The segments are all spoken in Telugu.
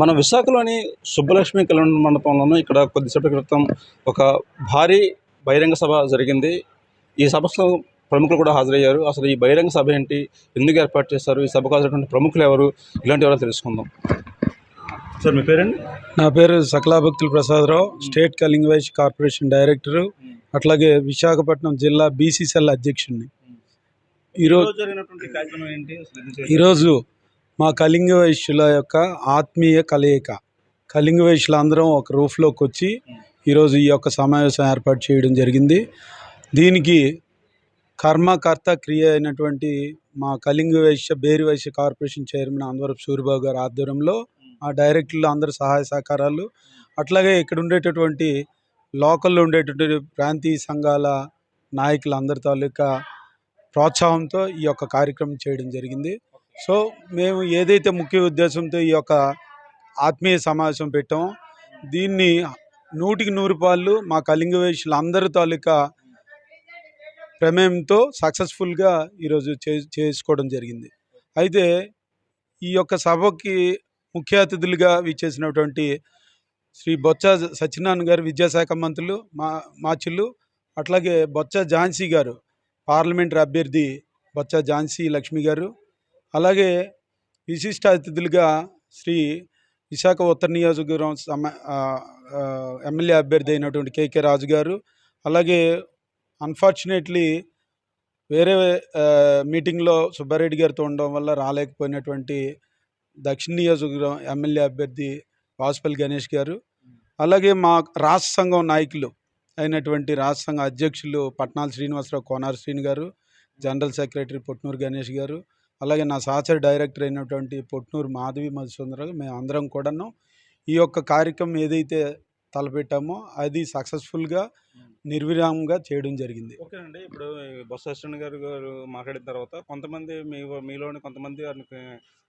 మన విశాఖలోని సుబ్బలక్ష్మి కళ్యాణ మండపంలోనూ ఇక్కడ కొద్దిసేపటి క్రితం ఒక భారీ బహిరంగ సభ జరిగింది. ఈ సభలో ప్రముఖులు కూడా హాజరయ్యారు. అసలు ఈ బహిరంగ సభ ఏంటి? ఎందుకు ఏర్పాటు చేస్తారు ఈ సభకు హాజరైనటువంటి ప్రముఖులు ఎవరు? ఇలాంటి ఎవరో తెలుసుకుందాం. సార్ మీ పేరండి? నా పేరు Sakalabhaktula Prasadarao state Kalinga Vysya corporation director అట్లాగే విశాఖపట్నం జిల్లా బీసీసీఎల్ అధ్యక్షుడిని. ఈరోజు? ఈరోజు మా కలింగ వైశ్యుల యొక్క ఆత్మీయ కలయిక. కలింగ వైశ్యులు అందరం ఒక రూఫ్లోకి వచ్చి ఈరోజు ఈ యొక్క సమావేశం ఏర్పాటు చేయడం జరిగింది. దీనికి కర్మకర్త క్రియ అయినటువంటి మా కలింగ వైశ్య బేరి వైశ్య కార్పొరేషన్ చైర్మన్ అందవరపు సూరిబాబు గారి ఆధ్వర్యంలో ఆ డైరెక్టర్లు అందరి సహాయ సహకారాలు అట్లాగే ఇక్కడ ఉండేటటువంటి లోకల్లో ఉండేటటువంటి ప్రాంతీయ సంఘాల నాయకులు అందరి తాలూకా ప్రోత్సాహంతో ఈ యొక్క కార్యక్రమం చేయడం జరిగింది. సో మేము ఏదైతే ముఖ్య ఉద్దేశంతో ఈ యొక్క ఆత్మీయ సమావేశం పెట్టామో దీన్ని నూటికి నూరు పాళ్ళు మా కలింగ వేషులు అందరి తాలూకా ప్రమేయంతో సక్సెస్ఫుల్గా ఈరోజు చే చేసుకోవడం జరిగింది. అయితే ఈ యొక్క సభకి ముఖ్య అతిథులుగా విచ్చేసినటువంటి శ్రీ బొత్స సత్యనారాయణ గారు విద్యాశాఖ మంత్రులు మా మాచిల్లు అట్లాగే బొత్స ఝాన్సీ గారు పార్లమెంటరీ అభ్యర్థి బొత్స ఝాన్సీ లక్ష్మి గారు అలాగే విశిష్ట అతిథులుగా శ్రీ విశాఖ ఉత్తర నియోజకవర్గం సమ ఎమ్మెల్యే అభ్యర్థి అయినటువంటి కేకే రాజు గారు అలాగే అన్ఫార్చునేట్లీ వేరే మీటింగ్లో సుబ్బారెడ్డి గారితో ఉండడం వల్ల రాలేకపోయినటువంటి దక్షిణ నియోజకవర్గం ఎమ్మెల్యే అభ్యర్థి వాసుపల్లి గణేష్ గారు అలాగే మా రాష్ట్ర సంఘం నాయకులు అయినటువంటి రాష్ట్ర సంఘ అధ్యక్షులు పట్నాల శ్రీనివాసరావు కోనార్ శ్రీని గారు జనరల్ సెక్రటరీ పుట్నూరు గణేష్ గారు అలాగే నా సహచర డైరెక్టర్ అయినటువంటి పొట్నూరు మాధవి మధుసుందరరావు మేము అందరం కూడాను ఈ యొక్క కార్యక్రమం ఏదైతే తలపెట్టామో అది సక్సెస్ఫుల్గా నిర్విరామంగా చేయడం జరిగింది. ఓకేనండి. ఇప్పుడు బొత్స సత్యనారాయణ గారు గారు మాట్లాడిన తర్వాత కొంతమంది మీ మీలోని కొంతమంది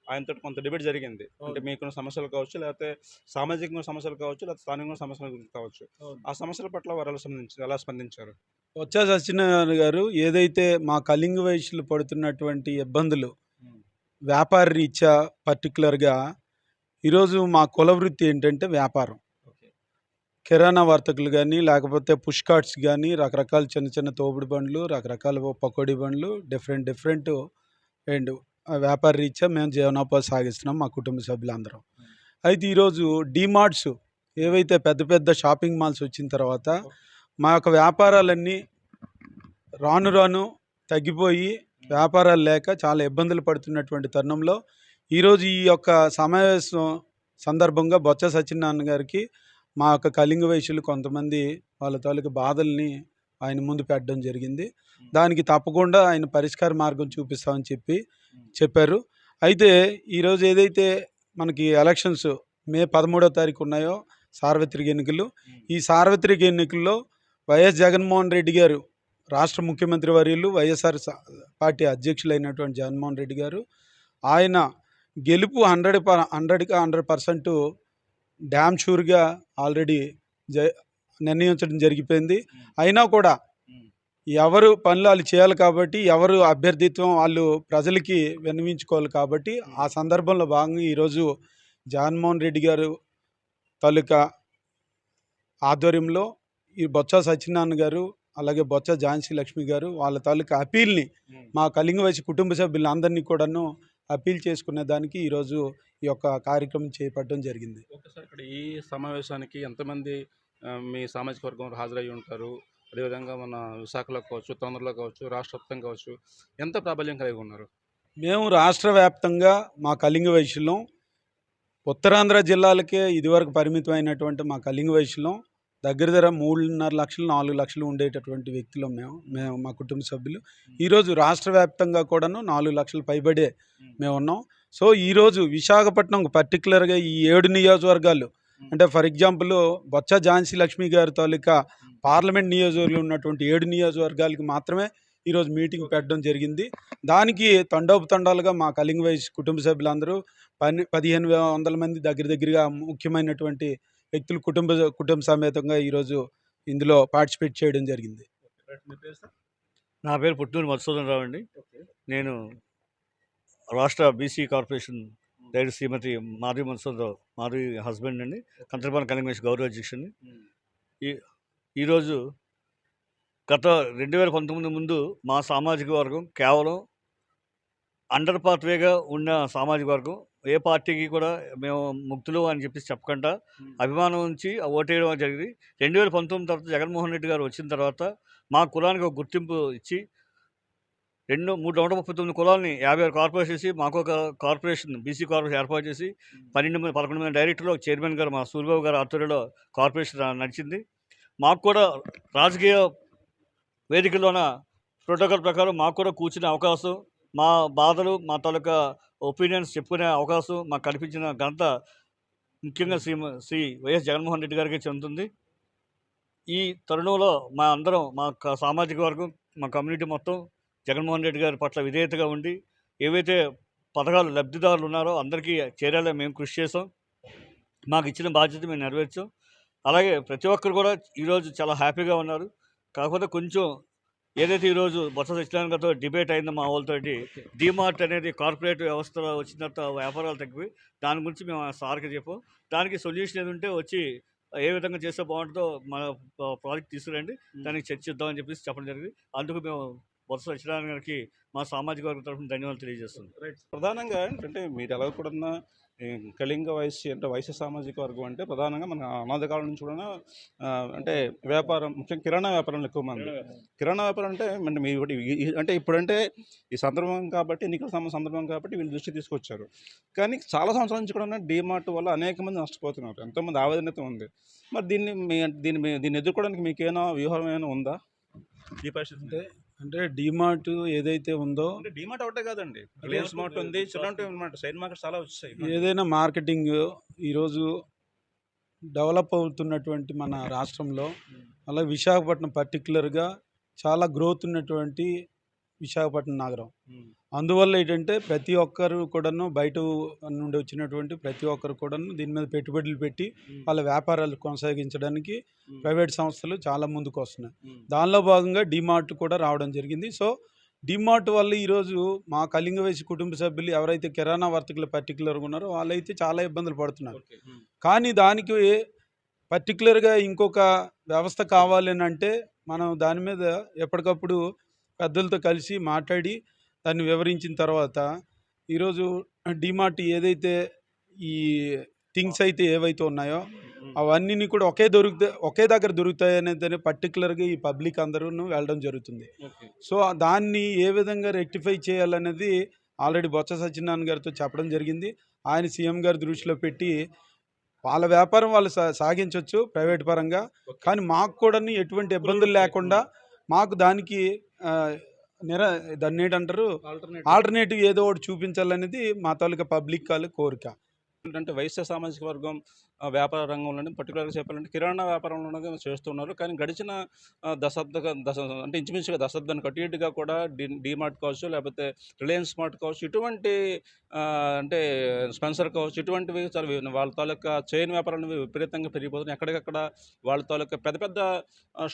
ఆయనతో కొంత డిబేట్ జరిగింది. అంటే మీకున్న సమస్యలు కావచ్చు లేకపోతే సామాజిక సమస్యలు కావచ్చు లేకపోతే స్థానిక సమస్యల గురించి కావచ్చు. ఆ సమస్యల పట్ల వారు ఎలా స్పందించారు ఎలా స్పందించారు? వచ్చా సత్యనారాయణ గారు ఏదైతే మా కళింగ వయసులు పడుతున్నటువంటి ఇబ్బందులు వ్యాపార రీత్యా పర్టికులర్గా ఈరోజు మా కుల వృత్తి ఏంటంటే వ్యాపారం. కిరాణా వర్తకులు కానీ లేకపోతే పుష్ కార్ట్స్ కానీ రకరకాల చిన్న చిన్న తోపుడు బండ్లు రకరకాల పకోడీ బండ్లు డిఫరెంట్ డిఫరెంట్ అండ్ వ్యాపార రీత్యా మేము జీవనోపాధి సాగిస్తున్నాం మా కుటుంబ సభ్యులందరం. అయితే ఈరోజు డీమార్ట్స్ ఏవైతే పెద్ద పెద్ద షాపింగ్ మాల్స్ వచ్చిన తర్వాత మా యొక్క వ్యాపారాలన్నీ రాను రాను తగ్గిపోయి వ్యాపారాలు లేక చాలా ఇబ్బందులు పడుతున్నటువంటి తరుణంలో ఈరోజు ఈ యొక్క సమావేశం సందర్భంగా బొత్స సత్యనారాయణ గారికి మా యొక్క కలింగ వయసులు కొంతమంది వాళ్ళ తాలూకు బాధల్ని ఆయన ముందు పెట్టడం జరిగింది. దానికి తప్పకుండా ఆయన పరిష్కార మార్గం చూపిస్తామని చెప్పి చెప్పారు. అయితే ఈరోజు ఏదైతే మనకి ఎలక్షన్స్ మే పదమూడో తారీఖు ఉన్నాయో సార్వత్రిక ఎన్నికలు ఈ సార్వత్రిక ఎన్నికల్లో వైఎస్ జగన్మోహన్ రెడ్డి గారు రాష్ట్ర ముఖ్యమంత్రి వర్యులు వైఎస్ఆర్ పార్టీ అధ్యక్షులైనటువంటి జగన్మోహన్ రెడ్డి గారు ఆయన గెలుపు హండ్రెడ్ పర్ హండ్రెడ్కి హండ్రెడ్ పర్సెంట్ డ్యామ్ షూర్గా ఆల్రెడీ జ నిర్ణయించడం జరిగిపోయింది. అయినా కూడా ఎవరు పనులు వాళ్ళు చేయాలి కాబట్టి ఎవరు అభ్యర్థిత్వం వాళ్ళు ప్రజలకి విన్నవించుకోవాలి కాబట్టి ఆ సందర్భంలో భాగంగా ఈరోజు జగన్మోహన్ రెడ్డి గారు తాలూకా ఆధ్వర్యంలో ఈ బొత్స సత్యనారాయణ గారు అలాగే బొత్స ఝాన్సీ లక్ష్మి గారు వాళ్ళ తాలూకా అపీల్ని మా కలింగ వయసు కుటుంబ సభ్యులందరినీ కూడాను అపీల్ చేసుకునే దానికి ఈరోజు ఈ యొక్క కార్యక్రమం చేపట్టడం జరిగింది. ఒకసారి ఇక్కడ ఈ సమావేశానికి ఎంతమంది మీ సామాజిక వర్గం హాజరయ్యి ఉంటారు? అదేవిధంగా మన విశాఖలో కావచ్చు తొందరలో కావచ్చు రాష్ట్ర వ్యాప్తంగా కావచ్చు ఎంత ప్రాబల్యం కలిగి ఉన్నారు? మేము రాష్ట్ర వ్యాప్తంగా మా కలింగ వయసులో ఉత్తరాంధ్ర జిల్లాలకే ఇదివరకు పరిమితమైనటువంటి మా కలింగ వయసులో దగ్గర దగ్గర మూడున్నర లక్షలు నాలుగు లక్షలు ఉండేటటువంటి వ్యక్తులం మేము మేము మా కుటుంబ సభ్యులు. ఈరోజు రాష్ట్ర వ్యాప్తంగా కూడాను నాలుగు లక్షలు పైబడే మేము. ఉన్నాం. సో ఈరోజు విశాఖపట్నం పర్టికులర్గా ఈ ఏడు నియోజకవర్గాలు అంటే ఫర్ ఎగ్జాంపుల్ బొత్స ఝాన్సీ లక్ష్మి గారి తాలూకా పార్లమెంట్ నియోజకవర్గంలో ఉన్నటువంటి ఏడు నియోజకవర్గాలకి మాత్రమే ఈరోజు మీటింగ్ పెట్టడం జరిగింది. దానికి తండోపు తండాలుగా మా కలింగ వయసు కుటుంబ సభ్యులందరూ పని పదిహేను వందల మంది దగ్గర దగ్గరగా ముఖ్యమైనటువంటి వ్యక్తులు కుటుంబ కుటుంబ సమేతంగా ఈరోజు ఇందులో పార్టిసిపేట్ చేయడం జరిగింది. నా పేరు పుట్టూరు మధుసూదన్ రావు అండి. నేను రాష్ట్ర BC corporation director Shrimati Madhavi Mansurrao Madhavi husband అండి. కంత్రపాలెం కలింగేష్ గౌరవ అధ్యక్షుడిని ఈ ఈరోజు గత రెండు వేల పంతొమ్మిది ముందు మా సామాజిక వర్గం కేవలం అండర్ పాత్వేగా ఉన్న సామాజిక వర్గం ఏ పార్టీకి కూడా మేము ముక్తులు అని చెప్పి చెప్పకుండా అభిమానం ఉంచి ఓటేయడం జరిగింది. రెండు వేల పంతొమ్మిది తర్వాత జగన్మోహన్ రెడ్డి గారు వచ్చిన తర్వాత మా కులానికి ఒక గుర్తింపు ఇచ్చి రెండు మూడు నూట ముప్పై తొమ్మిది కులాలని యాభై ఆరు కార్పొరేషన్ చేసి మాకు ఒక కార్పొరేషన్ బీసీ కార్పొరేషన్ ఏర్పాటు చేసి పన్నెండు మంది పదకొండు మంది డైరెక్టర్లు చైర్మన్ గారు మా సూర్యబాబు గారు ఆధ్వర్యంలో కార్పొరేషన్ నడిచింది. మాకు కూడా రాజకీయ వేదికల్లోన ప్రోటోకాల్ ప్రకారం మాకు కూడా కూర్చునే అవకాశం మా బాధలు మా తాలూకా ఒపీనియన్స్ చెప్పుకునే అవకాశం మాకు కల్పించిన ఘనత ముఖ్యంగా శ్రీ శ్రీ వైఎస్ జగన్మోహన్ రెడ్డి గారికి చెందుతుంది. ఈ తరుణంలో మా అందరం మా సామాజిక వర్గం మా కమ్యూనిటీ మొత్తం జగన్మోహన్ రెడ్డి గారి పట్ల విధేయతగా ఉండి ఏవైతే పథకాలు లబ్ధిదారులు ఉన్నారో అందరికీ చేరాలని మేము కృషి చేసాం మాకు ఇచ్చిన బాధ్యత మేము నెరవేర్చాం. అలాగే ప్రతి ఒక్కరు కూడా ఈరోజు చాలా హ్యాపీగా ఉన్నారు. కాకపోతే కొంచెం ఏదైతే ఈరోజు బొత్స సత్యనారాయణ గారితో డిబేట్ అయిందో మా వాళ్ళతోటి డిమార్ట్ అనేది కార్పొరేట్ వ్యవస్థలో వచ్చిన తర్వాత వ్యాపారాలు తగ్గిపోయి దాని గురించి మేము సార్కి చెప్పాం. దానికి సొల్యూషన్ ఏది ఉంటే వచ్చి ఏ విధంగా చేస్తే బాగుంటుందో మన ప్రాజెక్ట్ తీసుకురండి. దానికి చర్చిద్దామని చెప్పేసి చెప్పడం జరిగింది. అందుకు మేము బొత్స సత్యనారాయణ గారికి మా సామాజిక వర్గం తరఫున ధన్యవాదాలు తెలియజేస్తున్నాం. రైట్. ప్రధానంగా ఏంటంటే మీరు ఎలా కూడా కళింగ వైశ్య అంటే వైశ్య సామాజిక వర్గం అంటే ప్రధానంగా మన అనాథ కాలం నుంచి కూడా అంటే వ్యాపారం ముఖ్యంగా కిరాణా వ్యాపారంలో ఎక్కువ మంది. కిరాణా వ్యాపారం. అంటే అంటే మీ అంటే ఇప్పుడంటే ఈ సందర్భం కాబట్టి ఎన్నికల సమ- సందర్భం కాబట్టి వీళ్ళు దృష్టి తీసుకొచ్చారు. కానీ చాలా సంవత్సరాల నుంచి కూడా డీమార్ట్ వల్ల అనేక మంది నష్టపోతున్నారు. ఎంతోమంది ఆవేదనతో ఉంది. మరి దీన్ని మీ దీన్ని మీ- దీన్ని ఎదుర్కోవడానికి మీకేమైనా వ్యూహం ఏమైనా ఉందా? ఈ పరిస్థితి అంటే డిమార్ట్ ఏదైతే ఉందో అంటే డిమార్ట్ ఒకటే కాదండి. రిలయన్స్ మార్ట్ ఉంది అనమాట సైడ్ మార్కెట్ చాలా వచ్చాయి. ఏదైనా మార్కెటింగ్ ఈరోజు డెవలప్ అవుతున్నటువంటి మన రాష్ట్రంలో అలా విశాఖపట్నం పర్టికులర్గా చాలా గ్రోత్ ఉన్నటువంటి విశాఖపట్నం నగరం. అందువల్ల ఏంటంటే ప్రతి ఒక్కరు కూడాను బయట నుండి వచ్చినటువంటి ప్రతి ఒక్కరు కూడాను దీని మీద పెట్టుబడులు పెట్టి వాళ్ళ వ్యాపారాలు కొనసాగించడానికి ప్రైవేట్ సంస్థలు చాలా ముందుకు వస్తున్నాయి దానిలో భాగంగా డిమార్ట్ కూడా రావడం జరిగింది. సో డిమార్ట్ వల్ల ఈరోజు మా కళింగ వయసు కుటుంబ సభ్యులు ఎవరైతే కిరాణా వర్తకులు పర్టికులర్గా ఉన్నారో వాళ్ళైతే చాలా ఇబ్బందులు పడుతున్నారు. కానీ దానికి పర్టికులర్గా ఇంకొక వ్యవస్థ కావాలి అంటే మనం దాని మీద ఎప్పటికప్పుడు పెద్దలతో కలిసి మాట్లాడి దాన్ని వివరించిన తర్వాత ఈరోజు డిమార్ట్ ఏదైతే ఈ థింగ్స్ అయితే ఏవైతే ఉన్నాయో అవన్నీ కూడా ఒకే దొరుకుతా ఒకే దగ్గర దొరుకుతాయి అనేది పర్టికులర్గా ఈ పబ్లిక్ అందరూ వెళ్ళడం జరుగుతుంది. సో దాన్ని ఏ విధంగా రెక్టిఫై చేయాలనేది ఆల్రెడీ బొత్స సత్యనారాయణ గారితో చెప్పడం జరిగింది. ఆయన సీఎం గారి దృష్టిలో పెట్టి వాళ్ళ వ్యాపారం వాళ్ళు సాగించవచ్చు ప్రైవేట్ పరంగా. కానీ మాకు కూడా ఎటువంటి ఇబ్బందులు లేకుండా మాకు దానికి నిర దాన్ని ఏంటంటారు? ఆల్టర్నేటివ్ ఏదో ఒకటి చూపించాలనేది మా తాలూకా పబ్లిక్ వాళ్ళ కోరిక. ఏంటంటే వైశ్య సామాజిక వర్గం వ్యాపార రంగంలోనే పర్టికులర్గా చెప్పాలంటే కిరాణా వ్యాపారంలోనే చేస్తున్నారు. కానీ గడిచిన దశాబ్ద దశ అంటే ఇంచుమించుగా దశాబ్దానికి అటు ఇటుగా కూడా డి డిమార్ట్ కావచ్చు లేకపోతే రిలయన్స్ స్మార్ట్ కావచ్చు ఇటువంటి అంటే స్పెన్సర్ కావచ్చు ఇటువంటివి చాలా వాళ్ళ తాలూకా చైన్ వ్యాపారాలు విపరీతంగా పెరిగిపోతున్నాయి. ఎక్కడికక్కడ వాళ్ళ తాలూకా పెద్ద పెద్ద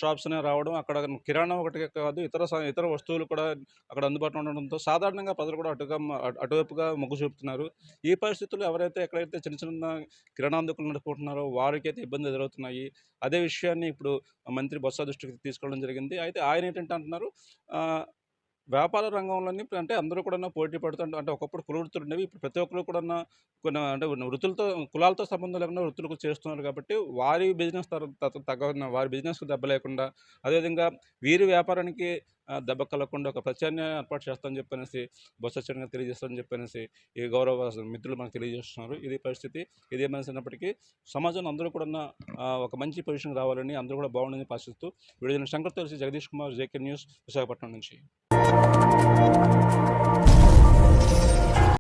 షాప్స్ అనేవి రావడం అక్కడ కిరాణా ఒకటి కాదు ఇతర ఇతర వస్తువులు కూడా అక్కడ అందుబాటులో ఉండడంతో సాధారణంగా ప్రజలు కూడా అటుగా అటువైపుగా మొగ్గు చూపుతున్నారు. ఈ పరిస్థితుల్లో ఎవరైతే ఎక్కడైతే చిన్న చిన్న కిరాణా దుకాణాలు నడుపుకుంటున్నారో వారికైతే ఇబ్బంది ఎదురవుతున్నాయి. అదే విషయాన్ని ఇప్పుడు మంత్రి బొత్స దృష్టికి తీసుకోవడం జరిగింది. అయితే ఆయన ఏంటంటే అంటున్నారు వ్యాపార రంగంలోని అంటే అందరూ కూడా పోటీ పడుతుంటే అంటే ఒకప్పుడు కుల వృత్తులు ఉండేవి ఇప్పుడు ప్రతి ఒక్కరు కూడా కొన్ని అంటే వృత్తులతో కులాలతో సంబంధం లేకుండా వృత్తులకు చేస్తున్నారు కాబట్టి వారి బిజినెస్ తగ్గ వారి బిజినెస్కు దెబ్బ లేకుండా అదేవిధంగా వీరి వ్యాపారానికి దెబ్బ కలగకుండా ఒక ప్రత్యామ్నాయం ఏర్పాటు చేస్తామని చెప్పనేసి బొత్స సత్యనారాయణ తెలియజేస్తామని చెప్పనేసి ఈ గౌరవ మిత్రులు మనకు తెలియజేస్తున్నారు. ఇది పరిస్థితి. ఇది ఏమైనప్పటికీ సమాజంలో అందరూ కూడా ఒక మంచి పొజిషన్ రావాలని అందరూ కూడా బాగుండని ఆశిస్తూ విడుదల శంకర్ తెలిసి జగదీష్ కుమార్ జేకే న్యూస్ విశాఖపట్నం నుంచి.